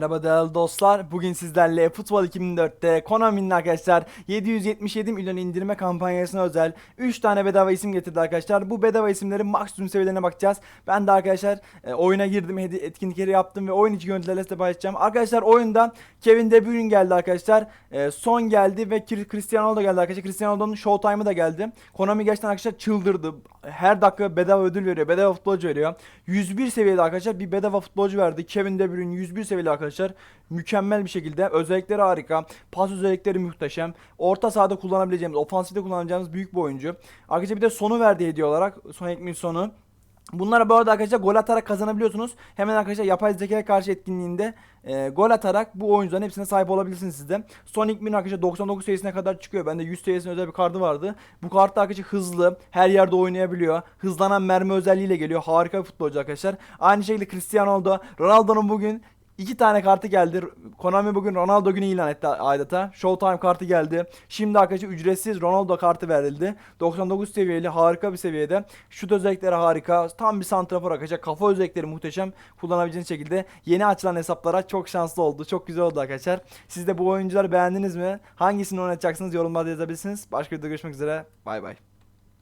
Merhaba değerli dostlar. Bugün sizlerle Futbol 2004'te Konami'nin arkadaşlar 777 milyon indirme kampanyasına özel 3 tane bedava isim getirdi arkadaşlar. Bu bedava isimlerin maksimum seviyelerine bakacağız. Ben de arkadaşlar e, oyuna girdim, etkinlikleri yaptım ve oyun içi görüntülerle size paylaşacağım. Arkadaşlar oyunda Kevin De Bruyne geldi arkadaşlar. E, Son geldi ve Cristiano Ronaldo geldi arkadaşlar. Cristiano Ronaldo'nun Showtime'ı da geldi. Konami gerçekten arkadaşlar çıldırdı. Her dakika bedava ödül veriyor, bedava futbolcu veriyor. 101 seviyede arkadaşlar bir bedava futbolcu verdi. Kevin De Bruyne 101 seviyede arkadaşlar. Mükemmel bir şekilde. Özellikleri harika. Pas özellikleri muhteşem. Orta sahada kullanabileceğimiz, ofansifte kullanacağımız büyük bir oyuncu. Arkadaşlar bir de sonu verdi hediye olarak. Son ekmeğin sonu. Bunlara bu arada arkadaşlar gol atarak kazanabiliyorsunuz. Hemen arkadaşlar yapay zekaya karşı etkinliğinde e, gol atarak bu oyuncuların hepsine sahip olabilirsiniz siz de. Sonic Min arkadaşlar 99 seviyesine kadar çıkıyor. Bende 100 seviyesine özel bir kartı vardı. Bu kartta arkadaşlar hızlı, her yerde oynayabiliyor. Hızlanan mermi özelliğiyle geliyor. Harika bir futbolcu arkadaşlar. Aynı şekilde Cristiano Ronaldo. Ronaldo'nun bugün İki tane kartı geldi. Konami bugün Ronaldo günü ilan etti adeta. Showtime kartı geldi. Şimdi arkadaşlar ücretsiz Ronaldo kartı verildi. 99 seviyeli harika bir seviyede. Şut özellikleri harika. Tam bir santrafor arkadaşlar. Kafa özellikleri muhteşem. Kullanabileceğiniz şekilde. Yeni açılan hesaplara çok şanslı oldu. Çok güzel oldu arkadaşlar. Siz de bu oyuncuları beğendiniz mi? Hangisini oynatacaksınız yorumlarda yazabilirsiniz. Başka videoda görüşmek üzere. Bay bay.